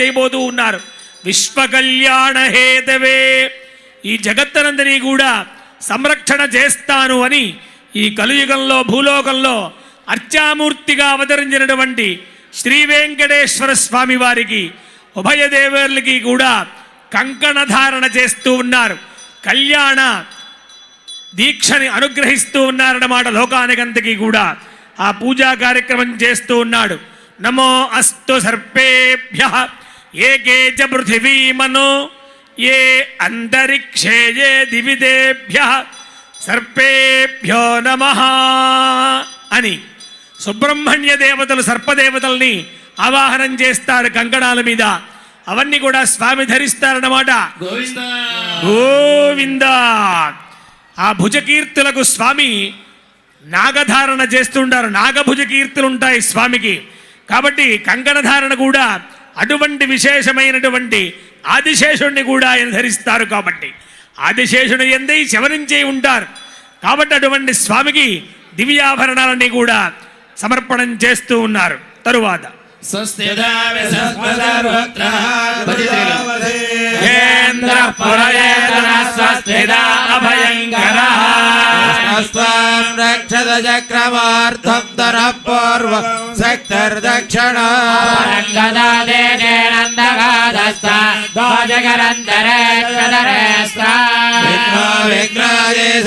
చేయబోతూ ఉన్నారు. విశ్వకళ్యాణ హేతవే ఈ జగత్తనందని కూడా సంరక్షణ చేస్తాను అని ఈ కలియుగంలో భూలోకంలో అర్చామూర్తిగా అవతరించినటువంటి శ్రీ వెంకటేశ్వర స్వామి వారికి ఉభయ దేవేర్లకి కూడా కంకణధారణ చేస్తూ ఉన్నారు. కళ్యాణ దీక్షని అనుగ్రహిస్తూ ఉన్నారన్నమాట లోకానికంతకి కూడా. ఆ పూజా కార్యక్రమం చేస్తూ ఉన్నాడు. నమో అస్తు సర్పేభ్య. ఏకే చ పృథివీమను ఏ అంతరిక్షే ఏ దివిదేభ్య సర్పేభ్యో నమ అని సుబ్రహ్మణ్య దేవతలు సర్పదేవతల్ని ఆవాహనం చేస్తారు కంకణాల మీద. అవన్నీ కూడా స్వామి ధరిస్తారన్నమాట. గోవింద. ఆ భుజకీర్తులకు స్వామి నాగధారణ చేస్తుంటారు. నాగభుజ కీర్తులు ఉంటాయి స్వామికి. కాబట్టి కంకణధారణ కూడా అటువంటి విశేషమైనటువంటి ఆదిశేషుణ్ణి కూడా ఆయన ధరిస్తారు కాబట్టి. ఆదిశేషుని ఎందై శవరించే ఉంటారు. కాబట్టి అటువంటి స్వామికి దివ్యాభరణాలన్నీ కూడా సమర్పణం చేస్తూ ఉన్నారు. తరువాత. స్వస్తిదావిశ్వస్పదారుద్రేంద్ర పురయేతన స్వస్తిదా అభయంకరः స్వాం రక్షత చక్రవార్థం తర పూర్వ శక్తిర్దక్షిణ విఘ్నో విఘ్నాదేశ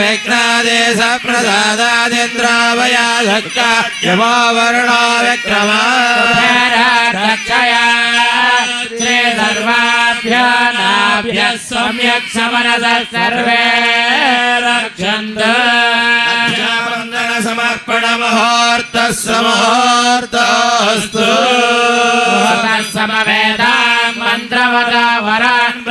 విఘ్నాదేశ ప్రసాదాదింద్రావయాధక్క యమావరణో విక్రమా సర్వాభ్యో నాభ్య సమ్యక్ సమరస సర్వే రక్షంతు వందన సమర్పణ ముహూర్త సమహూర్తస్తు సమవేద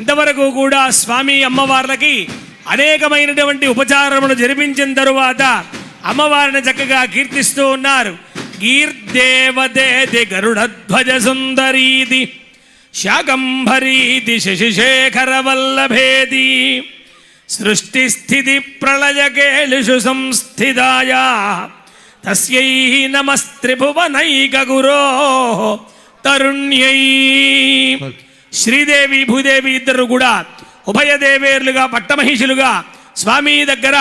ఇంతవరకు కూడా స్వామి అమ్మవార్లకి అనేకమైనటువంటి ఉపచారములు జరిపించిన తరువాత అమ్మవారిని చక్కగా కీర్తిస్తూ ఉన్నారు. గీర్దేవదేది గరుడధ్వజ సుందరీది శాకంభరీది శశిశేఖర వల్లభేది సృష్టిస్థితి ప్రళయకేళిషు సంస్థితాయా తస్యై నమస్త్రిభువనైక గురో తరుణ్యై. శ్రీదేవి భూదేవి ఇద్దరు కూడా ఉభయ దేవేర్లుగా పట్టమహిషులుగా స్వామి దగ్గర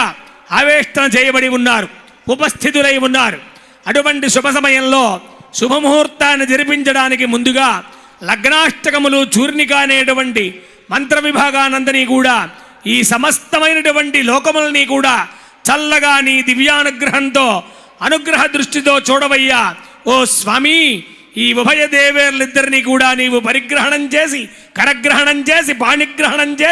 ఆవేష్టన చేయబడి ఉన్నారు ఉపస్థితులై ఉన్నారు. అటువంటి శుభ సమయంలో శుభముహూర్తాన్ని జరిపించడానికి ముందుగా లగ్నాష్టకములు చూర్ణిక అనేటువంటి మంత్ర విభాగానందని కూడా ఈ సమస్తమైనటువంటి లోకములని కూడా చల్లగా నీ దివ్యానుగ్రహంతో అనుగ్రహ దృష్టితో చూడవయ్యా. ఓ స్వామి ఈ ఉభయ దేవేర్లిద్దరినీ కూడా నీవు పరిగ్రహణం చేసి కరగ్రహణం చేసి పాణిగ్రహణం చేసి